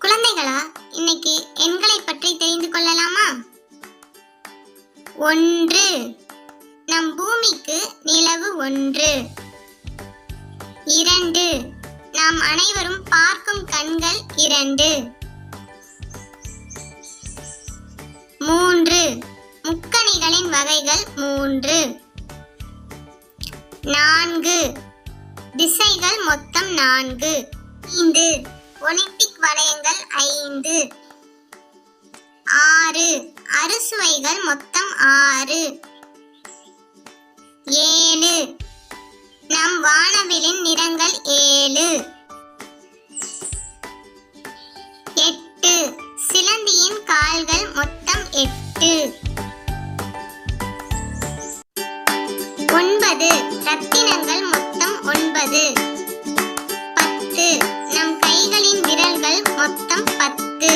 குழந்தைகளா இன்னைக்கு எண்களை பற்றி தெரிந்து கொள்ளலாமா? ஒன்று. நம் பூமிக்கு நிலவு ஒன்று. இரண்டு. நாம் அனைவரும் பார்க்கும் கண்கள் இரண்டு. மூன்று. முக்கணிகளின் வகைகள் மூன்று. நான்கு. திசைகள் மொத்தம் நான்கு. ஐந்து. ஒலிம்பிக் வளையங்கள் ஐந்து. ஆறு. அறுசுவைகள் மொத்தம் ஆறு. ஏழு. நம் வானவிலின் நிறங்கள் ஏழு. எட்டு. சிலந்தியின் கால்கள் மொத்தம் எட்டு. ஒன்பது. ரத்தினங்கள் மொத்தம் மொத்தம் பத்து.